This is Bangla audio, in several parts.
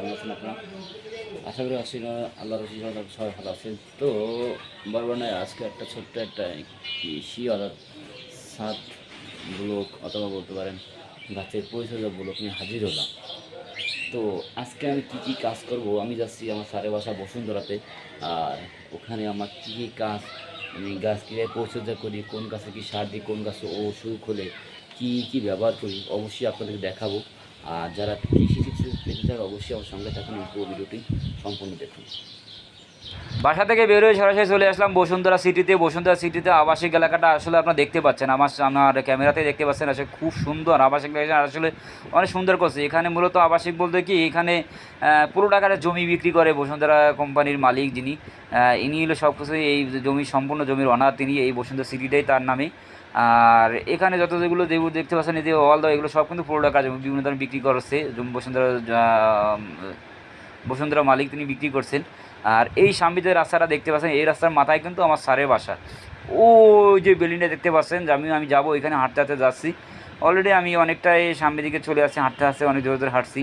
কেমন আছেন আপনারা আশা করি না আল্লাহ রসি সবাই ভালো আছেন। তো বরবানায় আজকে একটা ছোট্ট একটা কৃষি অর্থাৎ সাত ব্লক অথবা বলতে পারেন গাছের পরিচর্যা ব্লক নিয়ে হাজির হলাম। তো আজকে আমি কী কী কাজ করব, আমি যাচ্ছি আমার সারে বাসা বসুন্ধরাতে, আর ওখানে আমার কী কী কাজ, আমি গাছ কীভাবে পরিচর্যা করি, কোন গাছে কী সার দিই, কোন গাছে ওষুধ খোলে, কী কী ব্যবহার করি, অবশ্যই আপনাদেরকে দেখাবো। আর যারা কৃষি পেতে চান অবশ্যই আমার সঙ্গে থাকুন পুরো ভিডিওটি সম্পূর্ণ দেখুন। বাসা থেকে বেরোয় সরাসরি চলে আসলাম বসুন্ধরা সিটিতে। বসুন্ধরা সিটিতে আবাসিক এলাকাটা আসলে আপনারা দেখতে পাচ্ছেন। আমার আমার ক্যামেরাতে দেখতে পাচ্ছেন আসলে খুব সুন্দর আবাসিক এলাকা। আসলে অনেক সুন্দর করছে। এখানে মূলত আবাসিক বলতে কি, এখানে পুরো টাকার জমি বিক্রি করে বসুন্ধরা কোম্পানির মালিক যিনি ইনি হলো সব কিছু এই জমি, সম্পূর্ণ জমির অনার তিনি এই বসুন্ধরা সিটিটাই তার নামে। আর এখানে যত যেগুলো যেগুলো দেখতে পাচ্ছেন, এই যে ওয়াল দেওয়া এগুলো সব কিন্তু পুরো টাকা জমি, বিভিন্ন ধরনের বিক্রি করছে। বসুন্ধরা বসুন্ধরা মালিক তিনি বিক্রি করছেন। আর এই সামনে যে রাস্তাটা দেখতে পাচ্ছেন, এই রাস্তার মাথায় কিন্তু আমার স্যারের বাসা। ওই যে বিল্ডিংটা দেখতে পাচ্ছেন আমি আমি যাব, এখানে হাঁটতে হাঁটতে যাচ্ছি। অলরেডি আমি অনেকটাই সামনের দিকে চলে আসছি, হাঁটতে হাঁটতে অনেক জোরে জোরে হাঁটছি।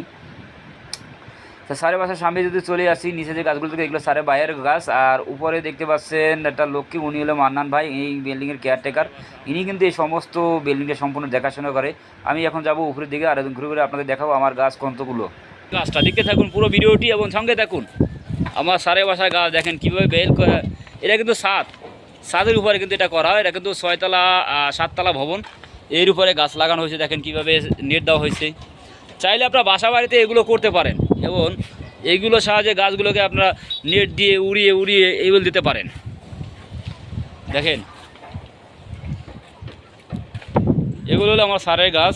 তো সারে বাসার সামনে যদি চলে আসি, নিচে যে গাছগুলো থেকে, এগুলো সারে বাইরের গাছ। আর উপরে দেখতে পাচ্ছেন একটা লক্ষ্মী, উনি হলো মান্নান ভাই, এই বিল্ডিংয়ের কেয়ারটেকার ইনি কিন্তু এই সমস্ত বিল্ডিংটা সম্পূর্ণ দেখাশোনা করে। আমি এখন যাব উপরের দিকে, আর ঘুরে ঘুরে আপনাদের দেখাবো আমার গাছ কন্তগুলো গাছটা দেখতে থাকুন পুরো ভিডিওটি এবং সঙ্গে থাকুন। আমার সারে বাসায় গাছ দেখেন কীভাবে বেল করে- এটা কিন্তু সাত। সাতের উপরে কিন্তু এটা করা হয়, এটা কিন্তু ছয়তলা সাততলা ভবন। এর উপরে গাছ লাগানো হয়েছে, দেখেন কীভাবে নেট দেওয়া হয়েছে। চাইলে আপনারা বাসা বাড়িতে এগুলো করতে পারেন, এবং এইগুলো সাহায্যে গাছগুলোকে আপনারা নেট দিয়ে উড়িয়ে উড়িয়ে এইগুলো দিতে পারেন। দেখেন। এগুলো হলো আমার সারের গাছ।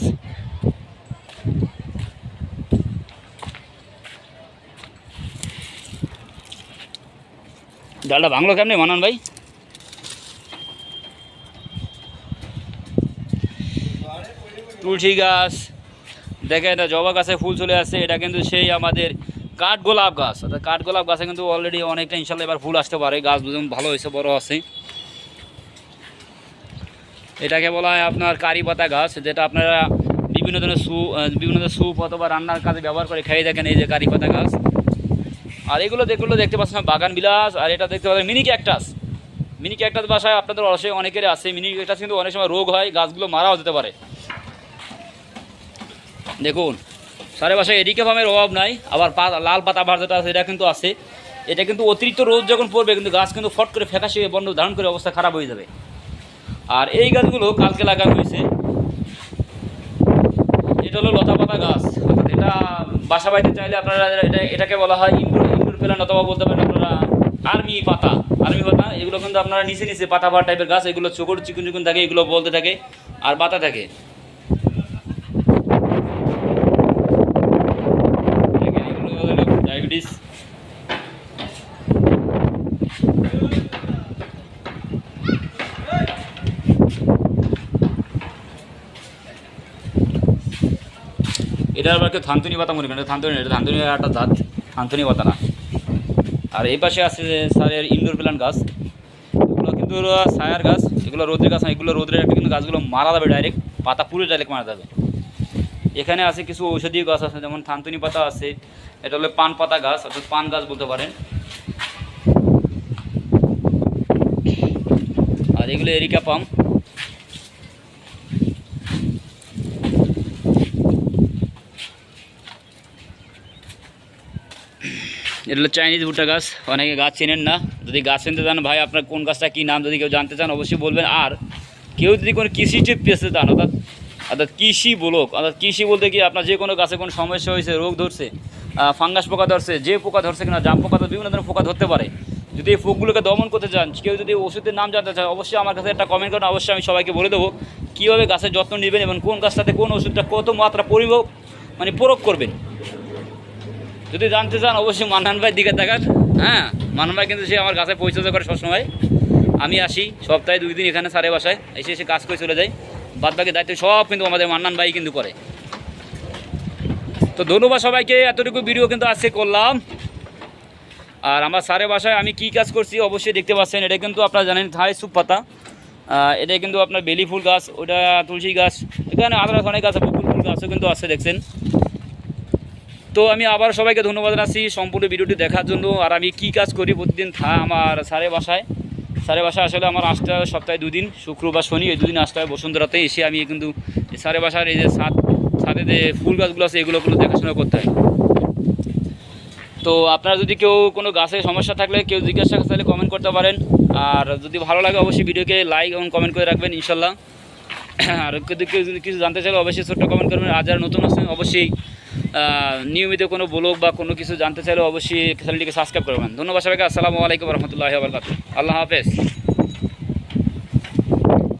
ডালটা ভাঙলো কেমনি, মানান ভাই? তুলসী গাছ, দেখেন জবা গাছে ফুল চলে আসছে, এটা কিন্তু সেই আমাদের কাঠগোলাপ গাছ। অর্থাৎ কাঠগোলাপ গাছে কিন্তু অলরেডি অনেকটা ইনশাল্লাহ এবার ফুল আসতে পারে, গাছ বুঝুন ভালো হয়েছে, বড় আছে। এটাকে বলা হয় আপনার কারি পাতা গাছ, যেটা আপনারা বিভিন্ন ধরনের সু বিভিন্ন ধরনের স্যুপ অথবা রান্নার কাজে ব্যবহার করে খেয়ে দেখেন, এই যে কারি পাতা গাছ। আর এগুলো যেগুলো দেখতে পাচ্ছেন বাগান বিলাস, আর এটা দেখতে পাচ্ছেন মিনি ক্যাকটাস। মিনি ক্যাকটাস বাসায় আপনাদের অবশ্যই অনেকেরই আছে। মিনি ক্যাকটাস কিন্তু অনেক সময় রোগ হয়, গাছগুলো মারাও যেতে পারে। দেখুন, সারে বাসায় এদিকে ফার্মের অভাব নাই, আবার লাল পাতা বার যেটা আছে, এটা কিন্তু আছে। এটা কিন্তু অতিরিক্ত রোদ যখন পড়বে, কিন্তু গাছ কিন্তু ফট করে ফ্যাকাশে বন্ধ, ধারণ করে অবস্থা খারাপ হয়ে যাবে। আর এই গাছগুলো কালকে লাগানো হয়েছে। এটা হলো লতা পাতা গাছ। অর্থাৎ এটা বাসা বাড়িতে চাইলে আপনারা এটা, এটাকে বলা হয় প্ল্যান অথবা বলতে পারেন আপনারা আর্মি পাতা। আর্মি পাতা, এগুলো কিন্তু আপনারা নিচে নিচে পাতা টাইপের গাছ, এগুলো চোখর চিকুন চিকুন থাকে, এগুলো বলতে থাকে আর পাতা থাকে। এটা আবার কেউ থানতুনি পাতা মনে করেন থানতুনি এটা থানতুনি একটা জাত, থানতুনি পাতা না। আর এই পাশে আছে স্যারের ইনডোর প্ল্যান্ট গাছ। এগুলো কিন্তু ছায়ার গাছ, এগুলো রোদ্রের গাছ এগুলো রোদ্রের কিন্তু গাছগুলো মারা যাবে ডাইরেক্ট পাতা পুরো ডাইরেক্ট মারা যাবে। এখানে আছে কিছু ঔষধীয় গাছ আছে, যেমন থানতুনি পাতা আছে, এটা হলো পান পাতা গাছ, অর্থাৎ পান গাছ বলতে পারেন। আর এগুলো এরিকা পাম। এটা হলো চাইনিজ ভুট্টা গাছ। অনেকে গাছ চেনেন না। যদি গাছ চিনতে চান, ভাই, আপনার কোন গাছটা কী নাম যদি কেউ জানতে চান, অবশ্যই বলবেন। আর কেউ যদি কোনো কৃষি টিপ পেতে চান, অর্থাৎ অর্থাৎ কৃষি বলক, অর্থাৎ কৃষি বলতে কি আপনার যে কোনো গাছে কোনো সমস্যা হয়েছে, রোগ ধরছে ফাঙ্গাস পোকা ধরছে, যে পোকা ধরছে কিনা, জাম পোকা বিভিন্ন ধরনের পোকা ধরতে পারে। যদি এই পোকগুলোকে দমন করতে চান, কেউ যদি ওষুধের নাম জানতে চান অবশ্যই আমার কাছে একটা কমেন্ট করেন, অবশ্যই আমি সবাইকে বলে দেবো কীভাবে গাছের যত্ন নেবেন এবং কোন গাছটাতে কোন ওষুধটা কত মাত্রা পরিভোগ মানে প্রয়োগ করবেন। যদি জানতে চান, অবশ্যই মান্নান ভাই দিকে দেখান হ্যাঁ মান্নান ভাই কিন্তু সে আমার কাছে পরিচর্যা করে সবসময়। আমি আসি, সপ্তাহে দুই দিন এখানে সারে বাসায়। এসে এসে কাজ করে চলে যাই। বাদ বাকি দায়িত্ব সব কিন্তু আমাদের মান্নান ভাই কিন্তু করে। তো ধন্যবাদ সবাইকে, এতটুকু ভিডিও কিন্তু আজকে করলাম। আর আমার সারে বাসায় আমি কি কাজ করছি অবশ্যই দেখতে পাচ্ছেন। এটা কিন্তু আপনারা জানেন, থাই সুপ পাতা। এটা কিন্তু আপনার বেলি ফুল গাছ, ওটা তুলসী গাছ, এখানে আদারস অনেক গাছ ফুল গাছও কিন্তু আছে দেখছেন। তো আমি আবার সবাইকে ধন্যবাদ জানাচ্ছি সম্পূর্ণ ভিডিওটি দেখার জন্য। আর আমি কি কাজ করি প্রতিদিন থা আমার স্যারের বাসায়। স্যারের বাসায় আসলে আমার আসতে হয় সপ্তাহে দুদিন, শুক্রবার, শনি, এই দুদিন আসতে হয় বসুন্ধরাতে এসে আমি কিন্তু স্যারের বাসার এই যে ছাদ, ছাদে যে ফুল গাছগুলো আছে, এগুলো এগুলোগুলো দেখাশোনা করতে হয়। তো আপনারা যদি কেউ কোনো গাছের সমস্যা থাকলে, কেউ জিজ্ঞাসা তাহলে কমেন্ট করতে পারেন। আর যদি ভালো লাগে অবশ্যই ভিডিওকে লাইক এবং কমেন্ট করে রাখবেন, ইনশাল্লাহ। আর কেউ কিছু জানতে চাইলে অবশ্যই ছোট্ট কমেন্ট করবেন। আর যারা নতুন আছেন, অবশ্যই নিয়মিত কোনো ব্লগ বা কোনো কিছু জানতে চাইলে অবশ্যই চ্যানেলটিকে সাবস্ক্রাইব করবেন। ধন্যবাদ সবাইকে। আসসালামু আলাইকুম রহমতুল্লাহ আবরকাত আল্লাহ হাফেজ।